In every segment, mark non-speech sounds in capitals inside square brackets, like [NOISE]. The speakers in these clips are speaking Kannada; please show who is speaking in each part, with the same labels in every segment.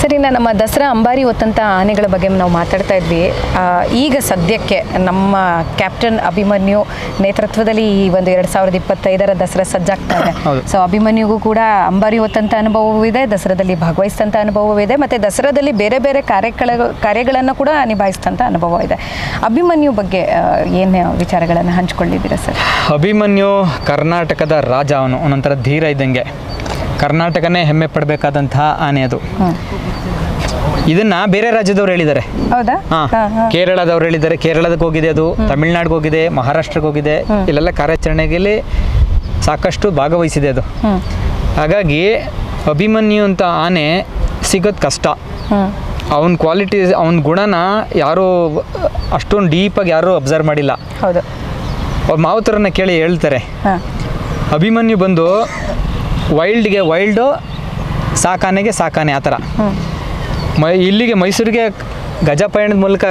Speaker 1: ಸರಿ ನಮ್ಮ ದಸರಾ ಅಂಬಾರಿ ಹೊತ್ತಂಥ ಆನೆಗಳ ಬಗ್ಗೆ ನಾವು ಮಾತಾಡ್ತಾ ಇದ್ವಿ. ಈಗ ಸದ್ಯಕ್ಕೆ ನಮ್ಮ ಕ್ಯಾಪ್ಟನ್ ಅಭಿಮನ್ಯು ನೇತೃತ್ವದಲ್ಲಿ ಈ ಒಂದು ಎರಡು ಸಾವಿರದ ಇಪ್ಪತ್ತೈದರ ದಸರಾ ಸಜ್ಜಾಗ್ತಾ ಇದೆ. [COUGHS] ಸೊ ಅಭಿಮನ್ಯುಗೂ ಕೂಡ ಅಂಬಾರಿ ಹೊತ್ತಂಥ ಅನುಭವವೂ ಇದೆ ದಸರಾದಲ್ಲಿ ಭಾಗವಹಿಸಿದಂಥ ಅನುಭವವೂ ಇದೆ ಮತ್ತು ದಸರಾದಲ್ಲಿ ಬೇರೆ ಬೇರೆ ಕಾರ್ಯಗಳ ಕಾರ್ಯಗಳನ್ನು ಕೂಡ ನಿಭಾಯಿಸಿದಂಥ ಅನುಭವ ಇದೆ. ಅಭಿಮನ್ಯು ಬಗ್ಗೆ ಏನು ವಿಚಾರಗಳನ್ನು ಹಂಚ್ಕೊಂಡಿದ್ದೀರಾ ಸರ್?
Speaker 2: ಅಭಿಮನ್ಯು ಕರ್ನಾಟಕದ ರಾಜ ಅವನು ಒಂದೊಂಥರ ಧೀರ ಇದ್ದಂಗೆ. ಕರ್ನಾಟಕನೇ ಹೆಮ್ಮೆ ಪಡಬೇಕಾದಂತಹ ಆನೆ ಅದು. ಇದನ್ನ ಬೇರೆ ರಾಜ್ಯದವ್ರು ಹೇಳಿದ್ದಾರೆ. ಕೇರಳದವ್ರು ಹೇಳಿದ್ದಾರೆ. ಕೇರಳದಕ್ಕೆ ಹೋಗಿದೆ ಅದು ತಮಿಳ್ನಾಡಿಗೆ ಹೋಗಿದೆ ಮಹಾರಾಷ್ಟ್ರಕ್ಕೆ ಹೋಗಿದೆ. ಇಲ್ಲೆಲ್ಲ ಕಾರ್ಯಾಚರಣೆಯಲ್ಲಿ ಸಾಕಷ್ಟು ಭಾಗವಹಿಸಿದೆ ಅದು. ಹಾಗಾಗಿ ಅಭಿಮನ್ಯು ಅಂತ ಆನೆ ಸಿಗೋದು ಕಷ್ಟ. ಅವನ ಕ್ವಾಲಿಟಿ ಅವನ ಗುಣನ ಯಾರೂ ಅಷ್ಟೊಂದು ಡೀಪಾಗಿ ಯಾರೂ ಅಬ್ಸರ್ವ್ ಮಾಡಿಲ್ಲ. ಅವ್ರ ಮಾವುತರನ್ನ ಕೇಳಿ ಹೇಳ್ತಾರೆ. ಅಭಿಮನ್ಯು ಬಂದು ವೈಲ್ಡ್ಗೆ ವೈಲ್ಡು ಸಾಕಾನೆಗೆ ಸಾಕಾನೆ ಆ ಥರ. ಮೈ ಇಲ್ಲಿಗೆ ಮೈಸೂರಿಗೆ ಗಜ ಪಯಣದ ಮೂಲಕ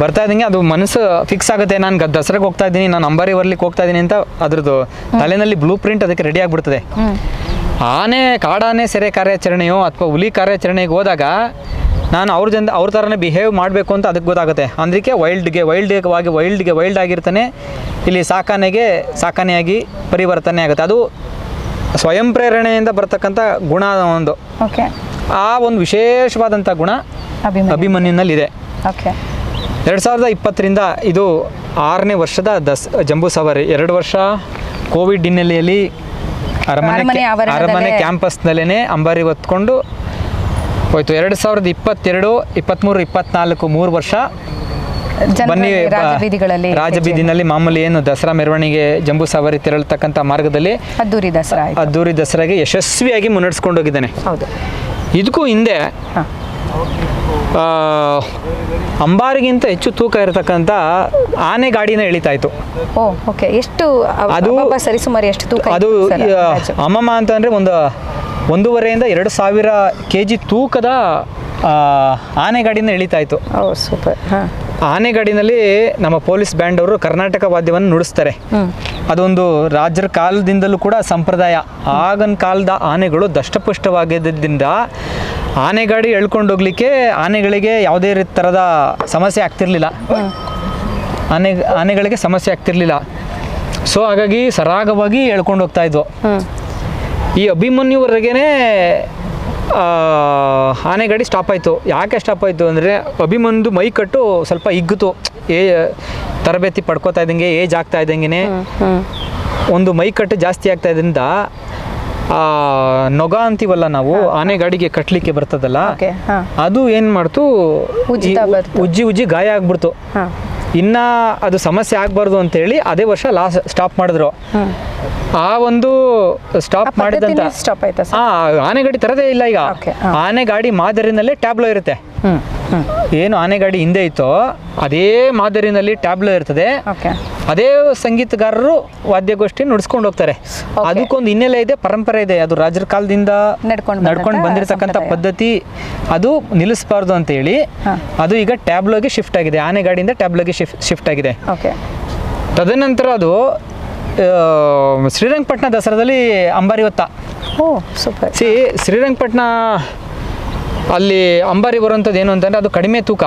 Speaker 2: ಬರ್ತಾ ಇದ್ದೀನಿ ಅದು ಮನಸ್ಸು ಫಿಕ್ಸ್ ಆಗುತ್ತೆ. ನಾನು ಗ ದಸರಾಗೆ ಹೋಗ್ತಾ ಇದ್ದೀನಿ ನಾನು ಅಂಬಾರಿ ಬರ್ಲಿಕ್ಕೆ ಹೋಗ್ತಾ ಇದ್ದೀನಿ ಅಂತ ಅದ್ರದ್ದು ತಲೆನಲ್ಲಿ ಬ್ಲೂ ಪ್ರಿಂಟ್ ಅದಕ್ಕೆ ರೆಡಿ ಆಗಿಬಿಡ್ತದೆ. ಆನೆ ಕಾಡಾನೆ ಸೆರೆ ಕಾರ್ಯಾಚರಣೆಯೋ ಅಥವಾ ಹುಲಿ ಕಾರ್ಯಾಚರಣೆಗೆ ಹೋದಾಗ ನಾನು ಅವ್ರ ಜನ ಅವ್ರ ಥರನೇ ಬಿಹೇವ್ ಮಾಡಬೇಕು ಅಂತ ಅದಕ್ಕೆ ಗೊತ್ತಾಗುತ್ತೆ. ಅಂದ್ರಿಕೆ ವೈಲ್ಡ್ಗೆ ವೈಲ್ಡ್ವಾಗಿ ವೈಲ್ಡ್ಗೆ ವೈಲ್ಡ್ ಆಗಿರ್ತಾನೆ ಇಲ್ಲಿ ಸಾಕಾನೆಗೆ ಸಾಕಾನೆಯಾಗಿ ಪರಿವರ್ತನೆ ಆಗುತ್ತೆ. ಅದು ಸ್ವಯಂ ಪ್ರೇರಣೆಯಿಂದ ಬರ್ತಕ್ಕಂಥ ಗುಣ ಒಂದು. ಆ ಒಂದು ವಿಶೇಷವಾದಂಥ ಗುಣ
Speaker 1: ಅಭಿಮನ್ಯು.
Speaker 2: ಅಭಿಮನ್ಯುನಲ್ಲಿದೆ. ಎರಡು ಸಾವಿರದ ಇಪ್ಪತ್ತರಿಂದ ಇದು ಆರನೇ ವರ್ಷದ ದಸ್ ಜಂಬೂ ಸವಾರಿ. ಎರಡು ವರ್ಷ ಕೋವಿಡ್ ಹಿನ್ನೆಲೆಯಲ್ಲಿ
Speaker 1: ಅರಮನೆ
Speaker 2: ಅರಮನೆ ಕ್ಯಾಂಪಸ್ನಲ್ಲೇ ಅಂಬಾರಿ ಹೊತ್ಕೊಂಡು ಹೋಯ್ತು. ಎರಡು ಸಾವಿರದ ಇಪ್ಪತ್ತೆರಡು ಇಪ್ಪತ್ತ್ಮೂರು ಇಪ್ಪತ್ನಾಲ್ಕು ಮೂರು ವರ್ಷ ಬನ್ನಿ
Speaker 1: ರಾಜಬೀದಿಗಳಲ್ಲಿ
Speaker 2: ರಾಜಬೀದಿನಲ್ಲಿ ಮಾಮೂಲಿ ಏನು ದಸರಾ ಮೆರವಣಿಗೆ ಜಂಬೂ ಸವಾರಿ ತೆರಳತಕ್ಕಂಥ ಮಾರ್ಗದಲ್ಲಿ
Speaker 1: ಅದ್ದೂರಿ ದಸರಾ
Speaker 2: ಅದ್ದೂರಿ ದಸರಾಗೆ ಯಶಸ್ವಿಯಾಗಿ ಮುನ್ನಡೆಸ್ಕೊಂಡು ಹೋಗಿದ್ದಾನೆ.
Speaker 1: ಹೌದು.
Speaker 2: ಇದಕ್ಕೂ ಹಿಂದೆ ಅಂಬಾರಿಗಿಂತ ಹೆಚ್ಚು ತೂಕ ಇರತಕ್ಕಂಥ ಆನೆ ಗಾಡಿನ ಎಳಿತಾ ಇತ್ತು
Speaker 1: ಓಕೆ. ಎಷ್ಟು
Speaker 2: ಅದು-
Speaker 1: ಸರಿಸುಮಾರಿ ಎಷ್ಟು ತೂಕ
Speaker 2: ಅದು ಅಮ್ಮಮ್ಮ ಅಂತಂದರೆ ಒಂದು ಒಂದೂವರೆಯಿಂದ ಎರಡು ಸಾವಿರ ಕೆ ಜಿ ತೂಕದ ಆನೆಗಾಡಿನ ಆನೆ ಗಾಡಿನ ಎಳಿತಾ ಇತ್ತು
Speaker 1: ಸೂಪರ್. ಆನೆಗಾಡಿನಲ್ಲಿ
Speaker 2: ಆನೆ ಗಾಡಿನಲ್ಲಿ ನಮ್ಮ ಪೊಲೀಸ್ ಬ್ಯಾಂಡ್ ಅವರು ಕರ್ನಾಟಕ ವಾದ್ಯವನ್ನು ನುಡಿಸ್ತಾರೆ. ಅದೊಂದು ರಾಜರ ಕಾಲದಿಂದಲೂ ಕೂಡ ಸಂಪ್ರದಾಯ. ಆಗಿನ ಕಾಲದ ಆನೆಗಳು ದಷ್ಟಪುಷ್ಟವಾಗಿದ್ದರಿಂದ ಆನೆ ಗಾಡಿ ಎಳ್ಕೊಂಡು ಹೋಗ್ಲಿಕ್ಕೆ ಆನೆಗಳಿಗೆ ಯಾವುದೇ ಥರದ ಸಮಸ್ಯೆ ಆಗ್ತಿರ್ಲಿಲ್ಲ. ಆನೆ ಆನೆಗಳಿಗೆ ಸಮಸ್ಯೆ ಆಗ್ತಿರ್ಲಿಲ್ಲ. ಸೊ ಹಾಗಾಗಿ ಸರಾಗವಾಗಿ ಹೇಳ್ಕೊಂಡು ಹೋಗ್ತಾ ಇದ್ವು. ಈ ಅಭಿಮನ್ಯುವರೆಗೇನೆ ಆನೆ ಗಾಡಿ ಸ್ಟಾಪ್ ಆಯಿತು. ಯಾಕೆ ಸ್ಟಾಪ್ ಆಯಿತು ಅಂದರೆ ಅಭಿಮನ್ದು ಮೈ ಕಟ್ಟು ಸ್ವಲ್ಪ ಹಿಗ್ಗಿತು. ಏ ತರಬೇತಿ ಪಡ್ಕೋತಾ ಇದ್ದಂಗೆ ಏಜ್ ಆಗ್ತಾ ಇದ್ದಂಗೆ ಒಂದು ಮೈ ಕಟ್ಟು ಜಾಸ್ತಿ ಆಗ್ತಾ ಇದ್ರಿಂದ ಆ, ನೊಗ ಅಂತೀವಲ್ಲ ನಾವು ಆನೆ ಗಾಡಿಗೆ ಕಟ್ಟಲಿಕ್ಕೆ ಬರ್ತದಲ್ಲ ಅದು ಏನು ಮಾಡ್ತು ಉಜ್ಜಿ ಉಜ್ಜಿ ಗಾಯ ಆಗ್ಬಿಡ್ತು. ಇನ್ನ ಅದು ಸಮಸ್ಯೆ ಆಗ್ಬಾರ್ದು ಅಂತ ಹೇಳಿ ಅದೇ ವರ್ಷ ಲಾಸ್ಟ್ ಸ್ಟಾಪ್ ಮಾಡಿದ್ರು. ಆ ಒಂದು ಸ್ಟಾಪ್ ಮಾಡಿದಂತ ಆನೆ ಗಾಡಿ ತರದೇ ಇಲ್ಲ ಈಗ. ಆನೆ ಗಾಡಿ ಮಾದರಿನಲ್ಲೇ ಟ್ಯಾಬ್ಲೋ ಇರುತ್ತೆ. ಏನು ಆನೆ ಗಾಡಿ ಹಿಂದೆ ಇತ್ತೋ ಅದೇ ಮಾದರಿನಲ್ಲಿ ಟ್ಯಾಬ್ಲೋ ಇರ್ತದೆ.
Speaker 1: ಓಕೆ.
Speaker 2: ಅದೇ ಸಂಗೀತಗಾರರು ವಾದ್ಯಗೋಷ್ಠಿ ನುಡಿಸ್ಕೊಂಡು ಹೋಗ್ತಾರೆ. ಅದಕ್ಕೊಂದು ಹಿನ್ನೆಲೆ ಇದೆ ಪರಂಪರೆ ಇದೆ. ಅದು ರಾಜರ ಕಾಲದಿಂದ
Speaker 1: ನಡ್ಕೊಂಡು
Speaker 2: ನಡ್ಕೊಂಡು ಬಂದಿರತಕ್ಕಂಥ ಪದ್ಧತಿ ಅದು ನಿಲ್ಲಿಸಬಾರ್ದು ಅಂತ
Speaker 1: ಹೇಳಿ
Speaker 2: ಅದು ಈಗ ಟ್ಯಾಬ್ಲೋಗೆ ಶಿಫ್ಟ್ ಆಗಿದೆ. ಆನೆ ಗಾಡಿಯಿಂದ ಟ್ಯಾಬ್ಲೋಗೆ ಶಿಫ್ಟ್ ಶಿಫ್ಟ್ ಆಗಿದೆ.
Speaker 1: ಓಕೆ.
Speaker 2: ತದನಂತರ ಅದು ಶ್ರೀರಂಗಪಟ್ಟಣ ದಸರಾದಲ್ಲಿ ಅಂಬಾರಿ ಹೊತ್ತ.
Speaker 1: ಓ ಸೂಪರ್.
Speaker 2: ಸಿ ಶ್ರೀರಂಗಪಟ್ಟಣ ಅಲ್ಲಿ ಅಂಬಾರಿ ಬರುವಂಥದ್ದು ಏನು ಅಂತಂದರೆ ಅದು ಕಡಿಮೆ ತೂಕ.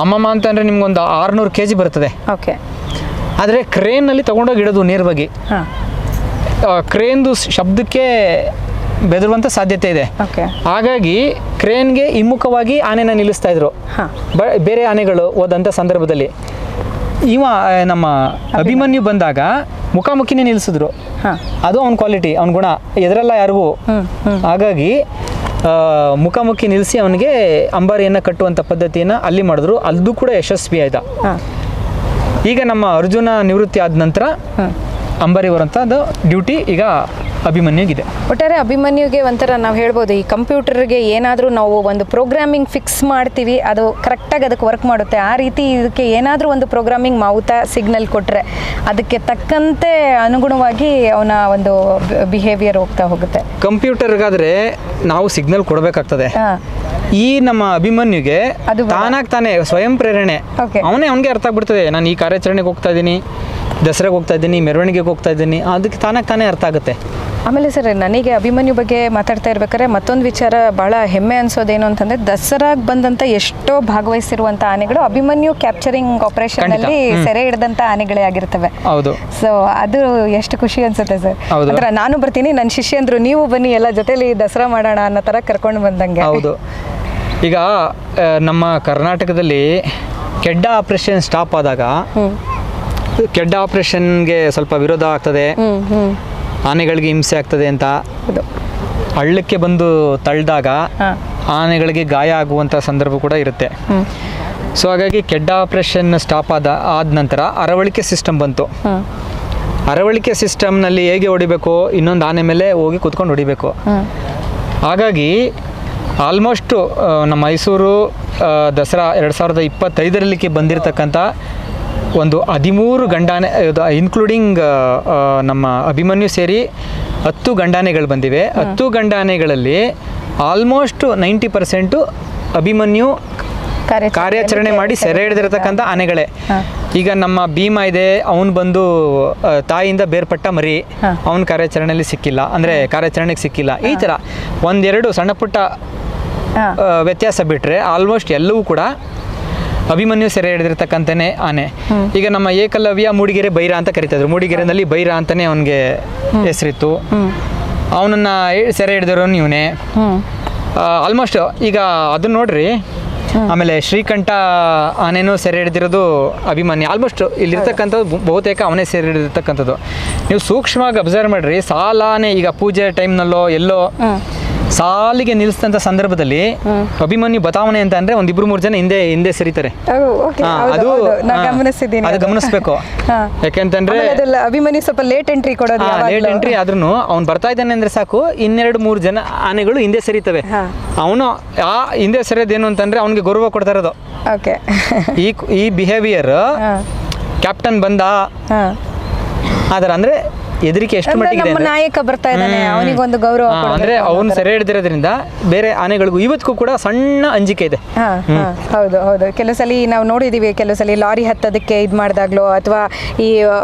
Speaker 2: ಅಮ್ಮಮ್ಮ ಅಂತಂದರೆ ನಿಮ್ಗೊಂದು ಆರುನೂರು ಕೆ ಜಿ ಬರ್ತದೆ.
Speaker 1: ಓಕೆ.
Speaker 2: ಆದರೆ ಕ್ರೇನಲ್ಲಿ ತೊಗೊಂಡೋಗಿ ಇಡೋದು ನೇರವಾಗಿ
Speaker 1: ಬಗ್ಗೆ.
Speaker 2: ಕ್ರೇನ್ದು ಶಬ್ದಕ್ಕೆ ಬೆದರುವಂಥ ಸಾಧ್ಯತೆ ಇದೆ.
Speaker 1: ಓಕೆ.
Speaker 2: ಹಾಗಾಗಿ ಕ್ರೇನ್ಗೆ ಹಿಮ್ಮುಖವಾಗಿ ಆನೆನ ನಿಲ್ಲಿಸ್ತಾ ಇದ್ರು. ಬೇರೆ ಆನೆಗಳು ಹೋದಂಥ ಸಂದರ್ಭದಲ್ಲಿ. ಇವ ನಮ್ಮ ಅಭಿಮನ್ಯು. ಬಂದಾಗ ಮುಖಾಮುಖಿನೇ ನಿಲ್ಲಿಸಿದ್ರು.
Speaker 1: ಹಾಂ.
Speaker 2: ಅದು ಅವ್ನ ಕ್ವಾಲಿಟಿ ಅವ್ನ ಗುಣ. ಎದುರಲ್ಲ ಯಾರಿಗೂ. ಹಾಗಾಗಿ ಮುಖಾಮುಖಿ ನಿಲ್ಲಿಸಿ ಅವನಿಗೆ ಅಂಬಾರಿಯನ್ನು ಕಟ್ಟುವಂಥ ಪದ್ಧತಿಯನ್ನು ಅಲ್ಲಿ ಮಾಡಿದ್ರು. ಅದು ಕೂಡ ಯಶಸ್ವಿ ಆಯ್ತ ಈಗ ನಮ್ಮ ಅರ್ಜುನ ನಿವೃತ್ತಿ ಆದ ನಂತರ ಅಂಬಾರಿ ಬರುವಂಥದ್ದು ಡ್ಯೂಟಿ ಈಗ ಅಭಿಮನ್ಯುಗಿದೆ.
Speaker 1: ಒಟ್ಟಾರೆ ಅಭಿಮನ್ಯುಗೆ ಒಂಥರ ನಾವು ಹೇಳ್ಬೋದು ಈ ಕಂಪ್ಯೂಟರ್ಗೆ ಏನಾದರೂ ನಾವು ಒಂದು ಪ್ರೋಗ್ರಾಮಿಂಗ್ ಫಿಕ್ಸ್ ಮಾಡ್ತೀವಿ ಅದು ಕರೆಕ್ಟಾಗಿ ಅದಕ್ಕೆ ವರ್ಕ್ ಮಾಡುತ್ತೆ. ಆ ರೀತಿ ಇದಕ್ಕೆ ಏನಾದರೂ ಒಂದು ಪ್ರೋಗ್ರಾಮಿಂಗ್ ಮಾವುತ ಸಿಗ್ನಲ್ ಕೊಟ್ಟರೆ ಅದಕ್ಕೆ ತಕ್ಕಂತೆ ಅನುಗುಣವಾಗಿ ಅವನ ಒಂದು ಬಿಹೇವಿಯರ್ ಹೋಗ್ತಾ ಹೋಗುತ್ತೆ.
Speaker 2: ಕಂಪ್ಯೂಟರ್ಗಾದರೆ ನಾವು ಸಿಗ್ನಲ್ ಕೊಡಬೇಕಾಗ್ತದೆ. ಈ ನಮ್ಮ ಅಭಿಮನ್ಯುಗೆ
Speaker 1: ಅದು ತಾನಾಗ್ತಾನೆ
Speaker 2: ತಾನಾಗ್ ತಾನೇ ಸ್ವಯಂ ಪ್ರೇರಣೆ. ಅವನೇ ಅವನಿಗೆ ಅರ್ಥ ಆಗ್ಬಿಡ್ತದೆ ನಾನು ಈ ಕಾರ್ಯಾಚರಣೆಗೆ ಹೋಗ್ತಾ ಇದ್ದೀನಿ ದಸರಾಗೆ ಹೋಗ್ತಾ ಇದ್ದೀನಿ ಮೆರವಣಿಗೆಗೆ ಹೋಗ್ತಾ ಇದ್ದೀನಿ ಅದಕ್ಕೆ ತಾನಾಗ ತಾನೇ ಅರ್ಥ ಆಗುತ್ತೆ.
Speaker 1: ಆಮೇಲೆ ಸರ್ ನನಗೆ ಅಭಿಮನ್ಯು ಬಗ್ಗೆ ಮಾತಾಡ್ತಾ ಇರ್ಬೇಕಾದ್ರೆ ಮತ್ತೊಂದು ವಿಚಾರ ಭಾಳ ಹೆಮ್ಮೆ ಅನ್ಸೋದೇನು ಅಂತಂದ್ರೆ ದಸರಾಗ್ ಬಂದಂತ ಎಷ್ಟೋ ಭಾಗವಹಿಸಿರುವಂತ ಆನೆಗಳು ಅಭಿಮನ್ಯು ಕ್ಯಾಪ್ಚರಿಂಗ್ ಆಪರೇಷನ್. ಅಲ್ಲಿ ಸೆರೆ ಹಿಡಿದಂತ ಆನೆಗಳೇ ಆಗಿರ್ತವೆ.
Speaker 2: ಹೌದು.
Speaker 1: ಸೊ ಅದು ಎಷ್ಟು ಖುಷಿ ಅನ್ಸುತ್ತೆ ಸರ್. ಅಂದ್ರೆ ನಾನು ಬರ್ತೀನಿ ನನ್ನ ಶಿಷ್ಯಂದ್ರು ನೀವು ಬನ್ನಿ ಎಲ್ಲ ಜೊತೆಲಿ ದಸರಾ ಮಾಡೋಣ ಅನ್ನೋ ತರ ಕರ್ಕೊಂಡು ಬಂದಂಗೆ.
Speaker 2: ಹೌದು. ಈಗ ನಮ್ಮ ಕರ್ನಾಟಕದಲ್ಲಿ ಕೆಡ್ಡ ಆಪರೇಷನ್ ಸ್ಟಾಪ್ ಆದಾಗ ಕೆಡ್ಡ ಆಪ್ರೇಷನ್ಗೆ ಸ್ವಲ್ಪ ವಿರೋಧ ಆಗ್ತದೆ. ಆನೆಗಳಿಗೆ ಹಿಂಸೆ ಆಗ್ತದೆ ಅಂತ. ಹಳ್ಳಕ್ಕೆ ಬಂದು ತಳ್ಳಿದಾಗ ಆನೆಗಳಿಗೆ ಗಾಯ ಆಗುವಂಥ ಸಂದರ್ಭ ಕೂಡ ಇರುತ್ತೆ. ಸೊ ಹಾಗಾಗಿ ಕೆಡ್ಡ ಆಪರೇಷನ್ ಸ್ಟಾಪ್ ಆದ ಆದ ನಂತರ ಅರವಳಿಕೆ ಸಿಸ್ಟಮ್ ಬಂತು. ಅರವಳಿಕೆ ಸಿಸ್ಟಮ್ನಲ್ಲಿ ಹೇಗೆ ಹೊಡಿಬೇಕು? ಇನ್ನೊಂದು ಆನೆ ಮೇಲೆ ಹೋಗಿ ಕುತ್ಕೊಂಡು ಹೊಡಿಬೇಕು. ಹಾಗಾಗಿ ಆಲ್ಮೋಸ್ಟು ನಮ್ಮ ಮೈಸೂರು ದಸರಾ ಎರಡು ಸಾವಿರದ ಇಪ್ಪತ್ತೈದರಲ್ಲಿಗೆ ಬಂದಿರತಕ್ಕಂಥ ಒಂದು ಹದಿಮೂರು ಗಂಡಾನೆ ಇನ್ಕ್ಲೂಡಿಂಗ್ ನಮ್ಮ ಅಭಿಮನ್ಯು ಸೇರಿ ಹತ್ತು ಗಂಡಾನೆಗಳು ಬಂದಿವೆ. ಹತ್ತು ಗಂಡಾನೆಗಳಲ್ಲಿ ಆಲ್ಮೋಸ್ಟ್ ನೈಂಟಿ ಪರ್ಸೆಂಟು ಅಭಿಮನ್ಯು ಕಾರ್ಯಾಚರಣೆ ಮಾಡಿ ಸೆರೆ ಹಿಡಿದಿರತಕ್ಕಂಥ ಆನೆಗಳೇ. ಈಗ ನಮ್ಮ ಭೀಮ ಇದೆ ಅವನು ಬಂದು ತಾಯಿಯಿಂದ ಬೇರ್ಪಟ್ಟ ಮರಿ. ಅವನ ಕಾರ್ಯಾಚರಣೆಯಲ್ಲಿ ಸಿಕ್ಕಿಲ್ಲ. ಅಂದರೆ ಕಾರ್ಯಾಚರಣೆಗೆ ಸಿಕ್ಕಿಲ್ಲ. ಈ ಥರ ಒಂದೆರಡು ಸಣ್ಣ ಪುಟ್ಟ ವ್ಯತ್ಯಾಸ ಬಿಟ್ಟರೆ ಆಲ್ಮೋಸ್ಟ್ ಎಲ್ಲವೂ ಕೂಡ ಅಭಿಮನ್ಯು ಸೆರೆ ಹಿಡಿದಿರ್ತಕ್ಕಂಥನೇ ಆನೆ. ಈಗ ನಮ್ಮ ಏಕಲವ್ಯ ಮೂಡಿಗೆರೆ ಬೈರ ಅಂತ ಕರಿತಾ ಇದ್ರು ಮೂಡಿಗೆರೆನಲ್ಲಿ ಬೈರ ಅಂತಾನೆ ಅವನಿಗೆ ಹೆಸರಿತ್ತು. ಅವನನ್ನ ಸೆರೆ ಹಿಡಿದಿರೋನು ಇವನೇ. ಆಲ್ಮೋಸ್ಟ್ ಈಗ ಅದನ್ನ ನೋಡ್ರಿ. ಆಮೇಲೆ ಶ್ರೀಕಂಠ ಆನೆನೂ ಸೆರೆ ಹಿಡಿದಿರೋದು ಅಭಿಮನ್ಯು. ಆಲ್ಮೋಸ್ಟ್ ಇಲ್ಲಿರ್ತಕ್ಕಂಥದ್ದು ಬಹುತೇಕ ಅವನೇ ಸೆರೆ ಹಿಡಿದಿರ್ತಕ್ಕಂಥದ್ದು. ನೀವು ಸೂಕ್ಷ್ಮವಾಗಿ ಅಬ್ಸರ್ವ್ ಮಾಡ್ರಿ. ಸಾಲಾನೆ ಈಗ ಪೂಜೆ ಟೈಮ್ನಲ್ಲೋ ಎಲ್ಲೋ ಸಾಲಿಗೆ ನಿಲ್ಲಿಸಿದಂತ ಸಂದರ್ಭದಲ್ಲಿ ಅಭಿಮನ್ಯು ಬತಾವಣೆ ಅಂತ ಅಂದ್ರೆ ಒಂದ್ ಇಬ್ರು ಮೂರು ಜನ ಹಿಂದೆ ಹಿಂದೆ ಸರಿತಾರೆ. ಅದು
Speaker 1: ಗಮನಿಸಿದ್ದೀನಿ
Speaker 2: ಅದು. ಗಮನಿಸ್ಬೇಕು. [LAUGHS] ಯಾಕೆಂತಂದ್ರೆ
Speaker 1: ಅಭಿಮನ್ಯು ಸ್ವಲ್ಪ ಲೇಟ್ ಎಂಟ್ರಿ ಕೊಡೋದು
Speaker 2: ಲೇಟ್ ಎಂಟ್ರಿ ಆದ್ರೂ ಅವ್ನು ಬರ್ತಾ ಇದ್ದಾನೆ ಅಂದ್ರೆ ಸಾಕು ಇನ್ನೆರಡು ಮೂರು ಜನ ಆನೆಗಳು ಹಿಂದೆ ಸರಿತವೆ. ಅವನು ಆ ಹಿಂದೆ ಸರಿಯೋದೇನು ಅಂತಂದ್ರೆ ಅವನಿಗೆ ಗೌರವ ಕೊಡ್ತಾ ಇರೋದು. [LAUGHS] ಈ ಈ ಬಿಹೇವಿಯರ್ ಕ್ಯಾಪ್ಟನ್ ಬಂದ.
Speaker 1: ಹಾ.
Speaker 2: ಆದ್ರೆ ಅಂದ್ರೆ ಹೆದರಿಕೆ ಎಷ್ಟು
Speaker 1: ಅಂದ್ರೆ
Speaker 2: ಮಟ್ಟಿಗೆ
Speaker 1: ನಮ್ಮ ನಾಯಕ ಬರ್ತಾ ಇದ್ದಾನೆ
Speaker 2: ಅವನಿಗೆ
Speaker 1: ಒಂದು ಗೌರವ
Speaker 2: ಅಂದ್ರೆ ಅವನು. ಸೆರೆ ಹಿಡಿದಿರೋದ್ರಿಂದ ಬೇರೆ ಆನೆಗಳಿಗೂ ಇವತ್ತಿಗೂ ಕೂಡ ಸಣ್ಣ ಅಂಜಿಕೆ ಇದೆ.
Speaker 1: ಹಾ ಹಾ ಹೌದು ಹೌದು. ಕೆಲವು ಸಲ ನಾವು ನೋಡಿದೀವಿ ಕೆಲವು ಸಲ ಲಾರಿ ಹತ್ತೋದಕ್ಕೆ ಇದು ಮಾಡಿದಾಗ್ಲೋ ಅಥವಾ ಈ ಆ,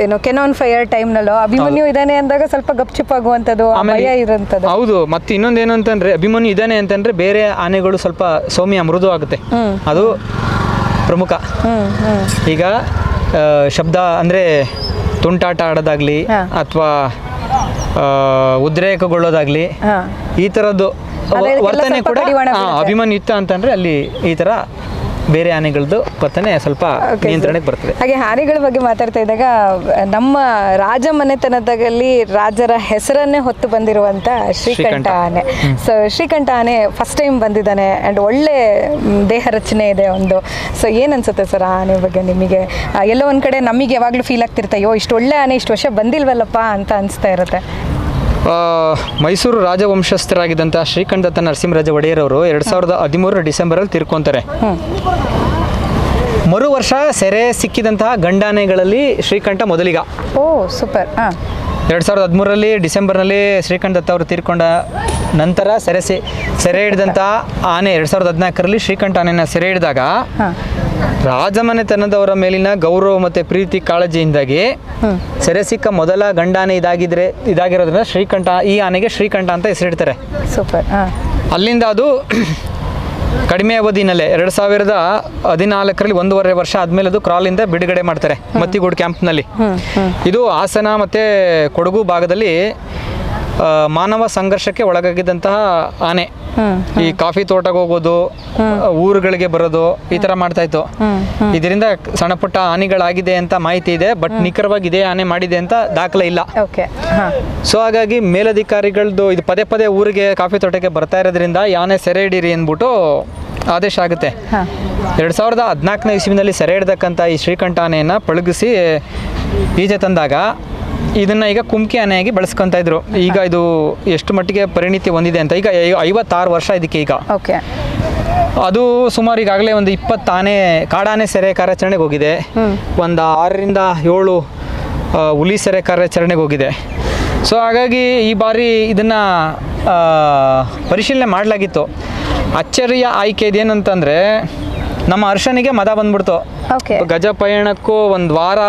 Speaker 1: ಏನು ಕೆನಾನ್ ಫೈರ್ ಟೈಮ್ನಲ್ಲೋ ಅಭಿಮನ್ಯು ಇದಾನೆ ಅಂದಾಗ ಸ್ವಲ್ಪ ಗಪ್ಚುಪ್ ಆಗುವಂಥದ್ದು ಆ ಭಯ ಇರೋಂಥದ್ದು
Speaker 2: ಹೌದು ಮತ್ತೆ ಇನ್ನೊಂದೇನು ಅಂತಂದ್ರೆ ಅಭಿಮನ್ಯು ಇದಾನೆ ಅಂತಂದ್ರೆ ಬೇರೆ ಆನೆಗಳು ಸ್ವಲ್ಪ ಸೌಮ್ಯ ಮೃದು ಆಗುತ್ತೆ ಅದು ಪ್ರಮುಖ.
Speaker 1: ಹ್ಮ್ ಹ್ಮ್.
Speaker 2: ಈಗ ಆ, ಶಬ್ದ ಅಂದರೆ ತುಂಟಾಟ ಆಡೋದಾಗ್ಲಿ. ಅಥವಾ ಉದ್ರೇಕಗೊಳ್ಳೋದಾಗ್ಲಿ ಈ
Speaker 1: ತರದ್ದು
Speaker 2: ವರ್ತನೆ ಕೂಡ ಇತ್ತ ಅಂತಂದ್ರೆ ಅಲ್ಲಿ ಈ ಥರ ಬೇರೆ ಆನೆಗಳದ್ದು ವರ್ತನೆ ಸ್ವಲ್ಪ ನಿಯಂತ್ರಣಕ್ಕೆ ಬರ್ತದೆ.
Speaker 1: ಹಾಗೆ ಆನೆಗಳ ಬಗ್ಗೆ ಮಾತಾಡ್ತಾ ಇದ್ದಾಗ ನಮ್ಮ ರಾಜ ಮನೆತನದಲ್ಲಿ ರಾಜರ ಹೆಸರನ್ನೇ ಹೊತ್ತು ಬಂದಿರುವಂತ ಶ್ರೀಕಂಠ. ಆನೆ. ಸೊ ಶ್ರೀಕಂಠ ಆನೆ ಫಸ್ಟ್ ಟೈಮ್ ಬಂದಿದ್ದಾನೆ ಅಂಡ್ ಒಳ್ಳೆ ದೇಹ ರಚನೆ ಇದೆ ಒಂದು. ಸೊ ಏನ್ ಅನ್ಸುತ್ತೆ ಸರ್ ಆ ಆನೆ ಬಗ್ಗೆ ನಿಮಗೆ? ಎಲ್ಲೋ ಒಂದ್ ಕಡೆ ನಮಗೆ ಯಾವಾಗ್ಲೂ ಫೀಲ್ ಆಗ್ತಿರುತ್ತೆ ಅಯ್ಯೋ ಇಷ್ಟು ಒಳ್ಳೆ ಆನೆ ಇಷ್ಟು ವರ್ಷ ಬಂದಿಲ್ವಲ್ಲಪ್ಪ ಅಂತ ಅನಿಸ್ತಾ ಇರುತ್ತೆ.
Speaker 2: ಮೈಸೂರು ರಾಜವಂಶಸ್ಥರಾಗಿದ್ದಂಥ ಶ್ರೀಕಂಠದತ್ತ ನರಸಿಂಹರಾಜ ಒಡೆಯರವರು ಎರಡು ಸಾವಿರದ ಹದಿಮೂರರ ಡಿಸೆಂಬರಲ್ಲಿ ತೀರ್ಕೊಂತಾರೆ. ಮರು ವರ್ಷ ಸೆರೆ ಸಿಕ್ಕಿದಂತಹ ಗಂಡಾನೆಗಳಲ್ಲಿ ಶ್ರೀಕಂಠ ಮೊದಲಿಗ.
Speaker 1: Oh super.
Speaker 2: ಎರಡ್ ಸಾವಿರದ ಹದಿಮೂರರಲ್ಲಿ ಡಿಸೆಂಬರ್ನಲ್ಲಿ ಶ್ರೀಕಂಠ ದತ್ತ ಅವರು ತೀರ್ಕೊಂಡ ನಂತರ ಸೆರೆ ಸಿ ಸೆರೆ ಹಿಡಿದಂತಹ ಆನೆ ಎರಡು ಸಾವಿರದ ಹದಿನಾಲ್ಕರಲ್ಲಿ ಶ್ರೀಕಂಠ ಆನೆಯನ್ನು ಸೆರೆ ಹಿಡಿದಾಗ ರಾಜಮನೆತನದವರ ಮೇಲಿನ ಗೌರವ ಮತ್ತು ಪ್ರೀತಿ ಕಾಳಜಿಯಿಂದಾಗಿ ಸೆರೆ ಸಿಕ್ಕ ಮೊದಲ ಗಂಡಾನೆ ಇದಾಗಿದ್ರೆ ಇದಾಗಿರೋದ್ರಿಂದ ಶ್ರೀಕಂಠ ಈ ಆನೆಗೆ ಶ್ರೀಕಂಠ ಅಂತ ಹೆಸರಿಡ್ತಾರೆ.
Speaker 1: ಸೂಪರ್
Speaker 2: ಅಲ್ಲಿಂದ ಅದು ಕಡಿಮೆ ಅವಧಿನಲ್ಲೇ ಎರಡು ಸಾವಿರದ ಹದಿನಾಲ್ಕರಲ್ಲಿ ಒಂದೂವರೆ ವರ್ಷ ಆದಮೇಲೆ ಅದು ಕ್ರಾಲಿಂದ ಬಿಡುಗಡೆ ಮಾಡ್ತಾರೆ ಮತ್ತಿಗೂಡು ಕ್ಯಾಂಪ್ನಲ್ಲಿ. ಇದು ಹಾಸನ ಮತ್ತು ಕೊಡಗು ಭಾಗದಲ್ಲಿ ಮಾನವ ಸಂಘರ್ಷಕ್ಕೆ ಒಳಗಾಗಿದ್ದಂತಹ ಆನೆ. ಈ ಕಾಫಿ ತೋಟಕ್ಕೆ ಹೋಗೋದು ಊರುಗಳಿಗೆ ಬರೋದು ಈ ತರ ಮಾಡ್ತಾ ಇತ್ತು. ಇದರಿಂದ ಸಣ್ಣ ಪುಟ್ಟ ಹಾನಿಗಳಾಗಿದೆ ಅಂತ ಮಾಹಿತಿ ಇದೆ ಬಟ್ ನಿಖರವಾಗಿ ಇದೇ ಆನೆ ಮಾಡಿದೆ ಅಂತ ದಾಖಲೆ ಇಲ್ಲ. ಸೊ ಹಾಗಾಗಿ ಮೇಲಧಿಕಾರಿಗಳದ್ದು ಇದು ಪದೇ ಪದೇ ಊರಿಗೆ ಕಾಫಿ ತೋಟಕ್ಕೆ ಬರ್ತಾ ಇರೋದ್ರಿಂದ ಆನೆ ಸೆರೆ ಹಿಡೀರಿ ಅಂದ್ಬಿಟ್ಟು ಆದೇಶ ಆಗುತ್ತೆ.
Speaker 1: ಎರಡ್
Speaker 2: ಎರಡು ಸಾವಿರದ ಹದಿನಾಲ್ಕನೇ ಇಸ್ವಿನಲ್ಲಿ ಸೆರೆ ಹಿಡ್ದಕ್ಕಂಥ ಈ ಶ್ರೀಕಂಠ ಆನೆಯನ್ನು ಪಳಗಿಸಿ ಬೀಜ ತಂದಾಗ ಇದನ್ನು ಈಗ ಕುಮ್ಕಿ ಆನೆಯಾಗಿ ಬಳಸ್ಕೊತಾ ಇದ್ರು. ಈಗ ಇದು ಎಷ್ಟು ಮಟ್ಟಿಗೆ ಪರಿಣಿತಿ ಹೊಂದಿದೆ ಅಂತ ಈಗ ಐವತ್ತಾರು ವರ್ಷ ಇದಕ್ಕೆ ಈಗ.
Speaker 1: ಓಕೆ.
Speaker 2: ಅದು ಸುಮಾರು ಈಗಾಗಲೇ ಒಂದು ಇಪ್ಪತ್ತಾನೆ ಕಾಡಾನೆ ಸೆರೆ ಕಾರ್ಯಾಚರಣೆಗೆ ಹೋಗಿದೆ. ಒಂದು ಆರರಿಂದ ಏಳು ಹುಲಿ ಸೆರೆ ಕಾರ್ಯಾಚರಣೆಗೆ ಹೋಗಿದೆ. ಸೊ ಹಾಗಾಗಿ ಈ ಬಾರಿ ಇದನ್ನು ಪರಿಶೀಲನೆ ಮಾಡಲಾಗಿತ್ತು. ಅಚ್ಚರಿಯ ಆಯ್ಕೆ ಇದೇನಂತಂದರೆ ನಮ್ಮ ಅರ್ಷನಿಗೆ ಮದ ಬಂದ್ಬಿಡ್ತು. ಗಜ ಪಯಣಕ್ಕೂ ಒಂದು ವಾರ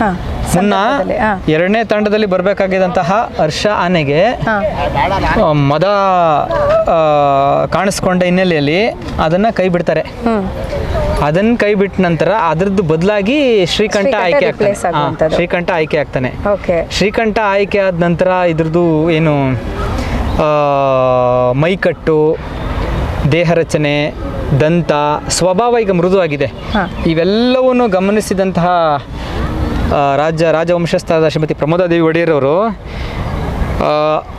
Speaker 1: ಹಾಂ.
Speaker 2: ಮುನ್ನ ಎರಡನೇ ತಂಡದಲ್ಲಿ ಬರಬೇಕಾಗಿದ್ದಂತಹ ಹರ್ಷ ಆನೆಗೆ ಮದ ಕಾಣಿಸ್ಕೊಂಡ ಹಿನ್ನೆಲೆಯಲ್ಲಿ ಅದನ್ನ ಕೈ ಬಿಡ್ತಾರೆ ಅದನ್ನ ಕೈ ಬಿಟ್ಟ ನಂತರ ಅದ್ರದ್ದು ಬದಲಾಗಿ ಶ್ರೀಕಂಠ ಆಯ್ಕೆ ಆಗ್ತಾನೆ. ಶ್ರೀಕಂಠ ಆಯ್ಕೆ ಆಗ್ತಾನೆ. ಶ್ರೀಕಂಠ ಆಯ್ಕೆ ಆದ ನಂತರ ಇದ್ರದ್ದು ಏನು ಮೈಕಟ್ಟು ದೇಹ ರಚನೆ ದಂತ ಸ್ವಭಾವ ಈಗ ಮೃದುವಾಗಿದೆ. ಇವೆಲ್ಲವನ್ನು ಗಮನಿಸಿದಂತಹ ರಾಜ್ಯ ರಾಜವಂಶಸ್ಥರಾದ ಶ್ರೀಮತಿ ಪ್ರಮೋದಾದೇವಿ ಒಡೆಯರವರು